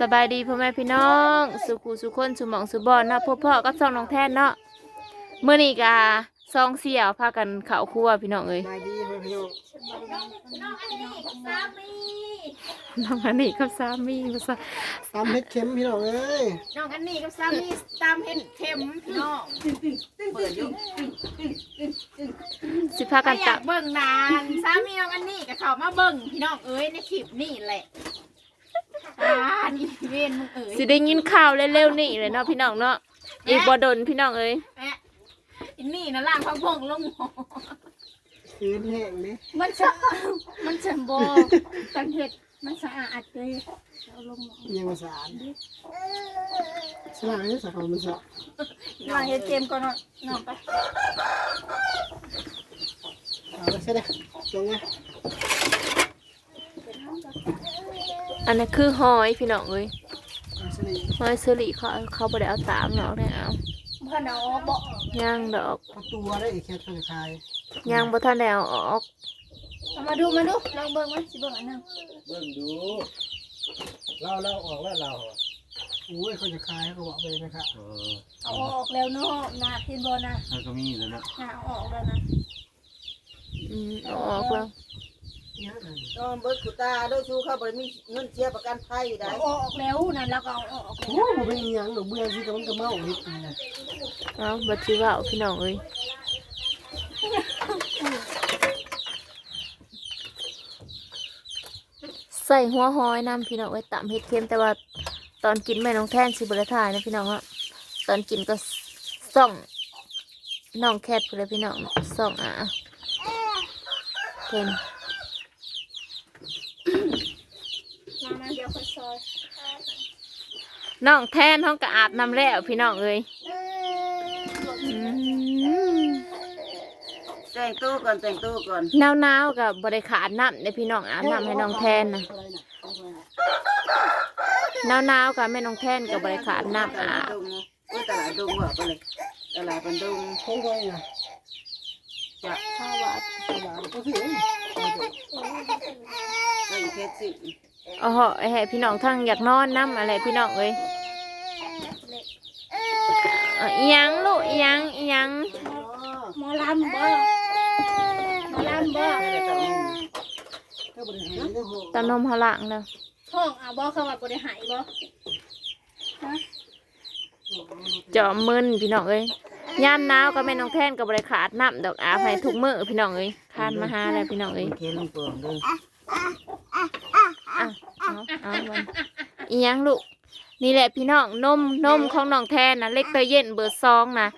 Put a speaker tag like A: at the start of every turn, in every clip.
A: สบายดีพ่อแม่พี่น้อง สุขูสุคนสุหมองสุบอนเนาะพ่อพ่อก็ซองน้องแทนเนาะเมื่อนี้กาซองเสี่ยวพากันเข้าครัวพี่น้องเอ้ย
B: บายดีเพื่อนพี่น้อง
A: น้องอันนี้กับสามีภาษา
B: ตามเม็ดเข็มพี่น้องเอ้ย
C: น้องอันนี้กับสามีตามเห็นเข็มพี่น้องเปิดอยู่
A: สิพา
C: ถ้า
A: กัน
C: อยา
A: ตั
C: ก
A: ก
C: เบิ่งนานสามีน้องอันนี้ก็เข้ามาเบิ่งพี่น้องเอ้ยในคลิปนี่แหละ อ่านี่เวนมึงเอ้ย
A: สิได้ยินข่าวเร็วๆนี่เลยเนาะพี่น้องเนาะอีกบ่ดนพี่น้องเอ้ย
C: แอะอันนี่นะล่างพักพงลงหมอ
B: คืนแห้งนี่
C: มันจะมันจะโบกันเห็ดมันสะอาดเลยเอาลงหมอ
B: ยังมาสารสลายนี่สักของมันสะ
C: มาเห็ดเกมก่อนเนาะน้องไป
B: เอาไปใช่ไหมจงไง
A: อันนี้คือหอยพี่น้องเอ้ย
B: เอาสลี
A: หอยเสลีเขาเขาบ่ได้เอาตามเนาะได้เอา
C: พ่อน้องบอก
A: ย่างดอก
B: เอาตัวได้อีกแค่ตัวคาย
A: ย่างบ่ทันได้เอาออก
C: เอามาดูมาดูลองเบิ่งไว้สิเบิ่งอันนึง
D: เบิ่งดูเล่าเล่าออกแล้วเราอะ
B: โอ้ยเขาจะคายเขาบอกไปเลยนะครับ
D: เออ
C: เอาออกแล้วเนาะนาเห็นบ่นะ
D: มันก็มีแล้วนะ
C: นาเอาออกแล้วนะ
A: อืมเอาออกแล้ว
B: เนี่ยนะ
E: นอนเบิดกุตาด้วยชูเขาบริมีเงินเสียประกันภัยได้
C: เอาออกแล้วนั่นแล้วก็เอาออก
B: โอ้ยมันเป็นอหยังหนูเบื่อสิกับมันก็เมานิดนึงนะ
A: เอาบัดสิว่าเอาพี่น้องเอ้ยใส่หัวหอยน้ำพี่น้องไว้ตามเห็ดเค็มแต่ว่าตอนกินแม่น้องแท่นสิบริทายนะพี่น้องอะตอนกินก็ส่องน้องแคทไปเลยพี่น้องส่องอะเค็ม
C: มามาเดี๋ยวค่อยซอย
A: น้องแทนห้องก็อาบน้ำแล้วพี่น้องเอ้ย
E: แต่งตู้ก่อนแต่งตู้ก่อน
A: หนาวหนาวๆกับบริขาดน้ำในพี่น้องอาบน้ำให้น้องแทนนะหนาวหนาวๆกับแม่น้องแทนกับบริขาดน้ำอาบ
E: ตลาดดงว่าไปเลยตลาดบันดง
B: คงไว้นะ
E: จะ
A: ข้าวาท
B: ตลาดก็คือ
E: ไปอีกแค่สิ
A: อ๋อไอ้แห่พี่น้องทั้งอยากนอนน้ำอะไรพี่น้องเอ้ยเอ่ออิหยังลูกอิหยังอิหยัง
C: หมอลำบ่หมอลำบ่
E: ไม่ได้ต้อง
B: ถ้าบริหารเนี่ยโห
A: ตานมเขาหลังแล้ว
C: ห้องอะบ่เข้ามาบ่ได้หายบ่
A: จอมมึนพี่น้องเอ้ยยามหนาวกับแม่น้องแทนกับบริขาดน้ำดอกอาบให้ทุกมื้อพี่น้องเอ้ยคานมาหาแล้วพี่น้องเอ้ย
E: เคลงปองเด้อ
A: อะเอาเอามันอีหยังลูก นี่แหละพี่น้องนมนมของน้องแทนนะเล็กเตยเย็นเบอร์ซองนะ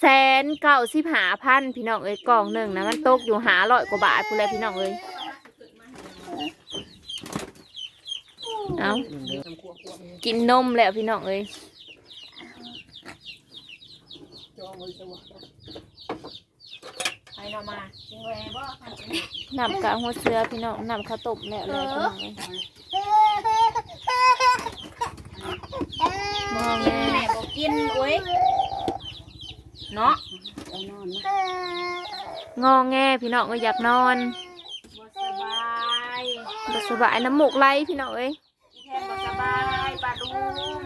A: แสนเก้าสิบหาพันพี่น้องเอ้ยกล่องหนึ่งนะมันตกอยู่หาร้อยกว่าบาทพูดเลยพี่น้องเอ้ยเอากินนมแล้วพี่น้องเอ้ย
B: จองไว้ซะวะ
C: ไปเนาะมาจริงแหวบ่
A: นำกะหัวเสือพี่น้องนำข้าวต้มแล้วเลยพี่น้องเอ้ย มองแม่
C: แม่บ่กินโอ้ยเนาะ
E: เอานอนนะ
A: งอแงพี่น้องก็อยากนอน
C: บ่สบาย
A: บ่สบายน้ำมูกไหลพี่น้องเอ้ย
C: อีแทนบ่สบายปลาดุง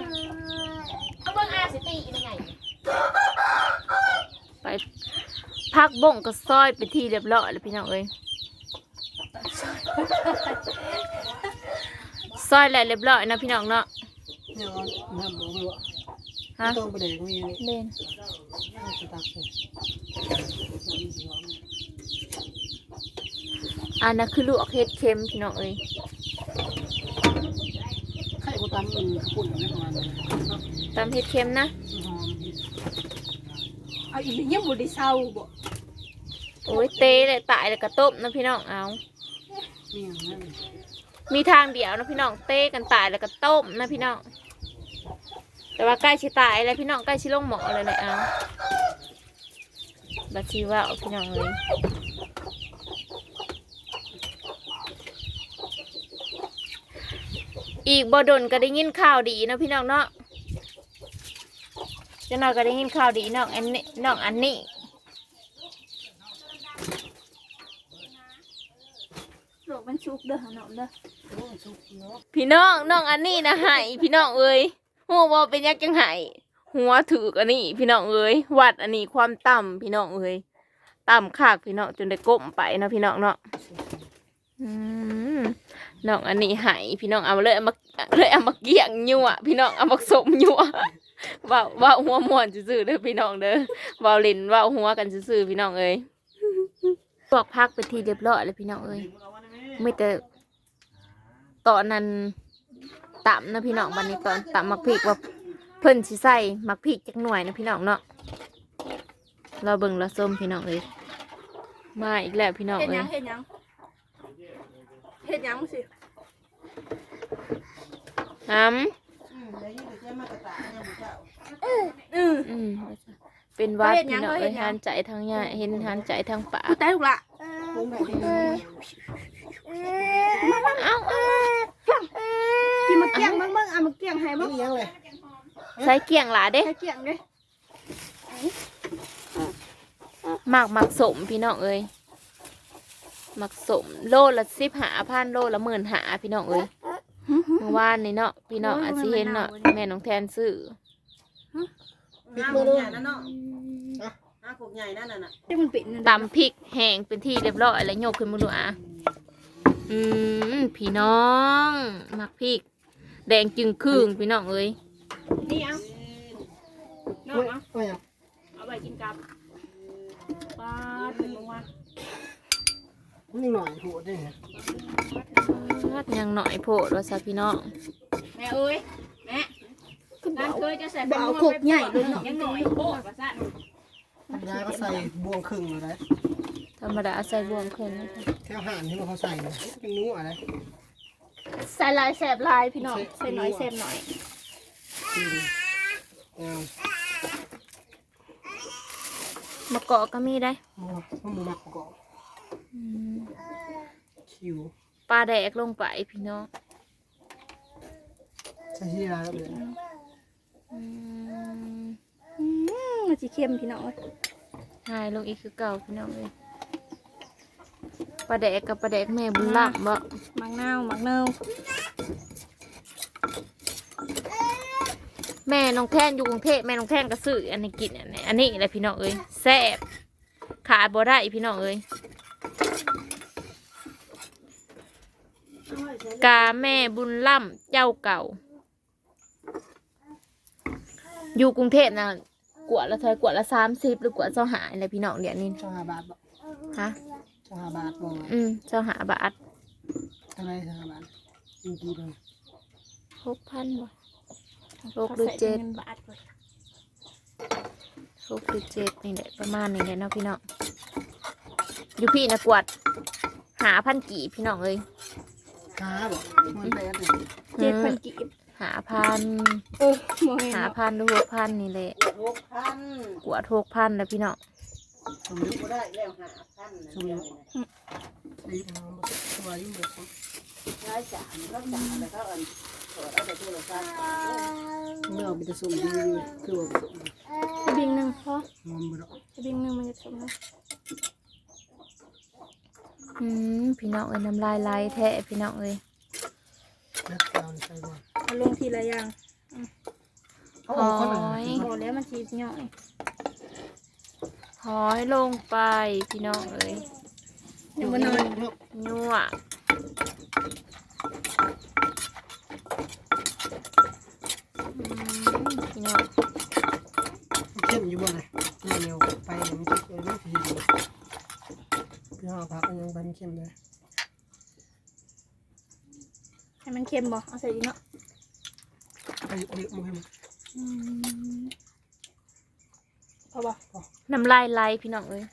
C: เอาเบิ่งอาสิตียังไง
A: ไปพักบ่งก็ซอยเป็นที่เรียบร้อยแล้วพี่น้องเอ้ยซอยแล้วเรียบร้อยนะพี่น้องเนาะ
B: เนี่ยเอาน้ำบอกไปว่า
A: ฮะ
B: ต้องไปแดกมีนี่
A: เล่น
B: เอาสตักเลย
A: อันนั้นคือลวกเห็ดเค็มพี่น้องเอ้ย
B: ไข่กูตำมันข้าวปุ้นอะไรประมาณนั้นเนาะ
A: ตามเห็ดเค็มนะ
B: หอม
C: เอาอีกยังบ่ได้เศร้าบ่
A: โอ้ยเตะเลยตายเลยกระต้มนะพี่น้องเอา
B: นี่อย่างนั้น
A: มีทางเดียวนะพี่น้องเตะกันตายแล้วก็ต้มนะพี่น้อง แต่ว่าใกล้ชิตายแล้วพี่น้องใกล้ชิลงหมอเลยแหละเอาบัดชีว่าพี่น้องเลยอีกบอดนก็ได้ยินข่าวดีนะพี่น้องเนาะจ้าหน่อยก็ได้ยินข่าวดีน้องอันนี้น้องอันนี้
C: โลกมันชุกเด้อหนอมเด้อ
A: พี่น้องน้องอันนี้นะให้พี่น้องเอ้ย หัวบอเป็นยักษ์จังไห้หัวถือกอันนี้ พี่น้องเอ้ยวัดอันนี้ความต่ำพี่น้องเอ้ยต่ำคากพี่น้องจนได้ก้มไปนะพี่น้องเนาะน้องอันนี้ให้พี่น้องเอาเลยเอามาเลยเอามาเกี่ยงยั่วพี่น้องเอามาสมยั่วเว่าเว่าหัวมวนซื่อเด้อพี่น้องเด้อเว่าเล่นเว่าหัวกันซื่อพี่น้องเอ้ยพวกพักไปทีเรียบร้อยแล้วพี่น้องเอ้ยไม่แต่ตอนนั้น ต่ำนะพี่น้องวันนี้ตอนต่ำมักพริกว่าเพิ่นสิใส่มักพริกจักหน่วยนะพี่น้องเนาะเราเบิ่งเราส้มพี่น้องเอ้ยมาอีกแล้วพี่น้อง
C: เฮ็ดห
A: เอ้
C: ยั
A: ย
C: งเฮ็ดหยังเฮ็ดหยังสิ
A: น้
E: อืมเดี๋ยวนี้เดี๋ยวเจ๊มากระต่ายเนี่ยหมูเจ้า
C: อือำ
A: อืมเป็นหวัด
C: เฮ็ดหยั
A: พี่
C: ง
A: น้อง
C: เฮ็
A: เอ้
C: ด
A: ย
C: หยัง
A: ทานใจทางยาเห็นทานใจทางปาก
C: กูตายลูกละ
B: คงแบบนี้
A: เอ้าเอ้า
C: กินมาเกี้ยงเบิ่งเบิ่งเอามาเกี้ยง ให้
B: ไม่
C: เบิ่ง
B: ยังเลย
A: ใส่เกี่ยงหลาเด้
C: ให้เกี้ยงเด้
A: หมักหมักสมพี่น้องเอ้ยหมักสมโลละสิบหาพันโลละหมื่นหาพี่น้องเอ้ยเมื่อวานนี่เนาะพี่น้องอาจสิเห็นเนาะแม่น้องแทนซื้อ
E: ห้าขวบใหญ่นั่นเนาะห้าขวบใหญ่นั่นน่ะ
C: ที่มันปิดนั่น
A: ตำพริกแห้งเป็นที่เรียบร้อยแล้วโยกขึ้นมาดูอะอืมพี่น้องหมักพริก แดงจึงครึ่งพี่น้องเอ้ย
C: นี่เอาน้อง
B: ไม่
C: เอา
B: ไม่ยัง
C: เอาไปกินกับปลาถึงลงมา
B: นี่หน่อยหัวได้ไง
A: วัดยังหน่อยโพดว่าซะพี่น้อง
C: แม่เอ้ยแม่นั่นเคยจะใส่บ่เอาขกใหญ่เลยเนาะยังหน่อยโคตรว่าซั่น
B: ยาก็ใส่บวงครึ่งเลย
A: ธรรมดาใส่บวงขึ้นนะคะ
B: แค่ห่านที่มันเขาใส่เนี่ยเป็นนู้อะไร
C: ใส่ลายแสบลายพี่น้องใส่น้อยแสบหน่อย
B: เอา
A: มะกอกก็มีได้
B: หมูหมูหมักก่อน
A: อืม
B: คิว
A: ปลาแดกลงไปพี่น้อง
B: ใส่ที่ร้านเลย
A: อืม
C: อืมมันสิเค็มพี่น้องเอ้ย
A: หายลงอีกคือเก่าพี่น้องเลย ปลาแดกกับปลาแดกแม่บุญล่ำบ่
C: มักนาวมักนาว
A: แม่น้องแท่นอยู่กรุงเทพแม่น้องแท่นก็ซื้ออันนี้กินอันนี้อันนี้แหละพี่น้องเอ้ยแซ่บขาดบ่ได้พี่น้องเอ้ยกาแม่บุญล่ำเจ้าเก่า อยู่กรุงเทพนะกวดละเท่าไหร่กวดละสามสิบหรือกวดเจ้าหาอะไรพี่น้องเดี๋ยวนี้
B: เจ้าหาบาทบ่
A: ฮะ
B: เจ้าหาบาทบ่
A: อืมเจ้าหาบาท
B: เท่าไรเจ้าหาบาทจริงๆเลย
A: หกพันบ่หกหรือเจ็ด
C: งินบาทเลย
A: หกหรือเจ็ดนี่แหละประมาณนี้แหละเนาะพี่น้องอยู่พี่นะกวด หาพันกี่พี่น้องเอ้ย
B: ขาบ่มันแปดเลย
C: เจ็ดพันกีบ
A: หาพัน
C: เออโมเห็น
A: หา
C: เนาะ
A: พันหรือหกพันนี่แหละ
E: หกพัน
A: กวดหกพันแล้วพี่น้อง
B: สมมติ
E: ก็ได้แล้วห้าพันนะเดียวนี่นะ
B: ตีมันตัวยุ่งเลย
E: รายจ่ายรับจ่ายแล้วก็อันถอดเอาแต่ตัวละพัน
B: เมื่อมันจะสุ่มดีคือว่าสม
C: จะบิงหนึ่งพอ
B: มันบ่ดอก
C: จะบิงหนึ่งมันจะสมนะ
A: อืมพี่น้องเอ้ยน้ำลายไหลแท้พี่น้องเอ้ย
B: นักกาวใส่บ่
C: เอาลงทีละอย่าง
B: อาคนไหน
C: บอกแล้วมันชีสย่อย
A: หอยลงไปพี่น้องเอ้ย
C: เดี๋ยวมันนอน
A: ยั่วอืมพี่น้อง
B: เข้มอยู่บ่เลยเร็วไปมันคิดเลยไม่ทีเดียวพี่ห่อผักยังไปเข้มเลย
C: ให้มันเค็มบ่เอาใส่ดีเนาะ
B: ไปเยอะมั้ง
C: พ อบ่
A: น้ำลายไหลพี่น้องเอ้ย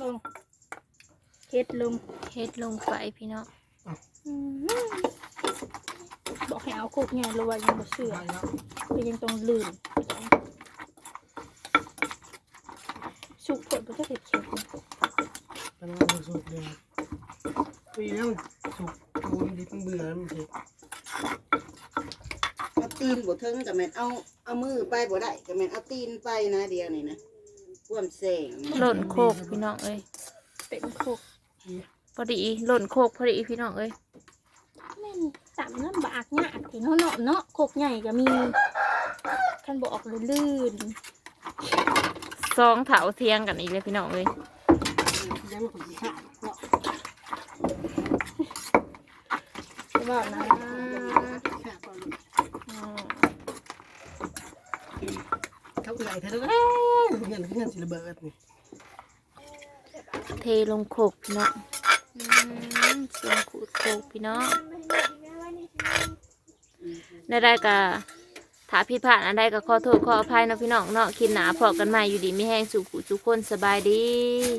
C: ลงเฮ็ดลง
A: เฮ็ดลงไปพี่น้อง
C: บอกให้เอาคุกใหญ่รัวยังบ่เชื่อ
B: ไปแล้ว
C: ก็ยังต้องลื่นสุกเปิดบ่ได้เผ็ดเข็ม
B: กำลังสุกเลย ปีแล้วสุกโดนดิบเบื่อมันเสร็จ
E: เอาตีนบ่ถึงกับแม่นเอาเอามือไปบ่ได้ก็แม่นเอาตีนไปนะเดียวนี่นะพ่วมแสงนะ
A: หล่นโคกพี่น้องเอ้ยเต็มโคกพอดีหล่นโคกพอดีพี่น้องเอ้ย
C: แม่นต่ำลำบากยากที่เนาะเนาะเนาะโคกใหญ่ก็มีคันบ่ออกลื่น
A: ซองเถาเทียงกันอีกเลยพี่น้องเอ้ย
B: ยังไม่คนที่ขาด ก็
C: ๆจะบอกนะ
B: ขาดก่อนเขาใหญ่เธอแล้วเงินเงินสิระเบิดนี่
A: เทลงโคกพี่น้องเสียงขูดโคกพี่น้องได้ได้กะถ้าพี่ผ่านอันใดก็ขอโทษขออภัยเนาะพี่น้องเนาะคิดหนาพอกันใหม่อยู่ดีไม่แห้งสู่ขู่ทุกคนสบายดี